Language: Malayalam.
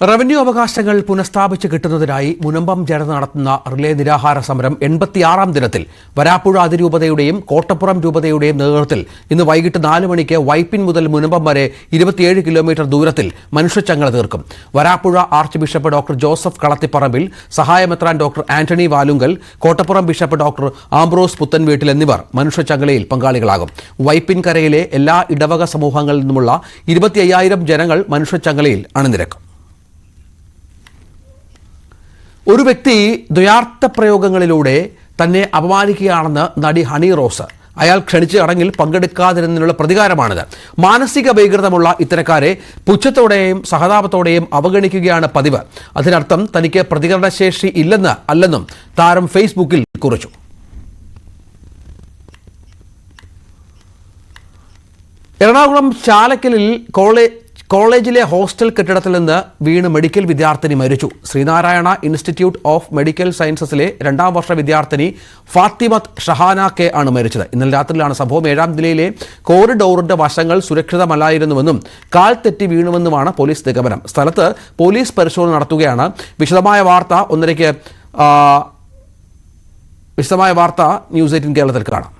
റവന്യൂ അവകാശങ്ങൾ പുനഃസ്ഥാപിച്ച് കിട്ടുന്നതിനായി മുനമ്പം ജനത നടത്തുന്ന റിലേ നിരാഹാര സമരം എൺപത്തിയാറാം ദിനത്തിൽ. വരാപ്പുഴ അതിരൂപതയുടെയും കോട്ടപ്പുറം രൂപതയുടെയും നേതൃത്വത്തിൽ ഇന്ന് വൈകിട്ട് നാല് മണിക്ക് വൈപ്പിൻ മുതൽ മുനമ്പം വരെ ഇരുപത്തിയേഴ് കിലോമീറ്റർ ദൂരത്തിൽ മനുഷ്യച്ചങ്ങല തീർക്കും. Varapuzha archbishop doctor Joseph Kalathiparambil സഹായമെത്രാൻ doctor Antony Valungal Kottappuram bishop doctor Ambrose Puthenveettil എന്നിവർ മനുഷ്യച്ചങ്ങലയിൽ പങ്കാളികളാകും. വൈപ്പിൻ കരയിലെ എല്ലാ ഇടവക സമൂഹങ്ങളിൽ നിന്നുമുള്ള ഇരുപത്തി അയ്യായിരം ജനങ്ങൾ മനുഷ്യച്ചങ്ങലയിൽ അണിനിരക്കും. ഒരു വ്യക്തി ദ്വയാർത്ഥ പ്രയോഗങ്ങളിലൂടെ തന്നെ അപമാനിക്കുകയാണെന്ന് നടി ഹണി റോസ്. അയാൾ ക്ഷണിച്ച ചടങ്ങിൽ പങ്കെടുക്കാതിരുന്നതിനുള്ള പ്രതികാരമാണിത്. മാനസിക വൈകൃതമുള്ള ഇത്തരക്കാരെ പുച്ഛത്തോടെയും സഹതാപത്തോടെയും അവഗണിക്കുകയാണ് പതിവ്. അതിനർത്ഥം തനിക്ക് പ്രതികരണശേഷി ഇല്ലെന്ന് അല്ലെന്നും താരം ഫേസ്ബുക്കിൽ കുറിച്ചു. എറണാകുളം ചാലക്കലിൽ കോളേജ് കോളേജിലെ ഹോസ്റ്റൽ കെട്ടിടത്തിൽ നിന്ന് വീണ് മെഡിക്കൽ വിദ്യാർത്ഥിനി മരിച്ചു. ശ്രീനാരായണ ഇൻസ്റ്റിറ്റ്യൂട്ട് ഓഫ് മെഡിക്കൽ സയൻസസിലെ രണ്ടാം വർഷ വിദ്യാർത്ഥിനി ഫാത്തിമത്ത് ഷഹാന കെ ആണ് മരിച്ചത്. ഇന്നലെ രാത്രിയിലാണ് സംഭവം. ഏഴാം നിലയിലെ കോറിഡോറിന്റെ വശങ്ങൾ സുരക്ഷിതമല്ലായിരുന്നുവെന്നും കാൽ തെറ്റി വീണുവെന്നുമാണ് പോലീസ് നിഗമനം. സ്ഥലത്ത് പോലീസ് പരിശോധന നടത്തുകയാണ്. വിശദമായ വാർത്ത ഒന്നരയ്ക്ക് വിശദമായ വാർത്ത ന്യൂസ് എയ്റ്റീൻ കേരളത്തിൽ കാണാം.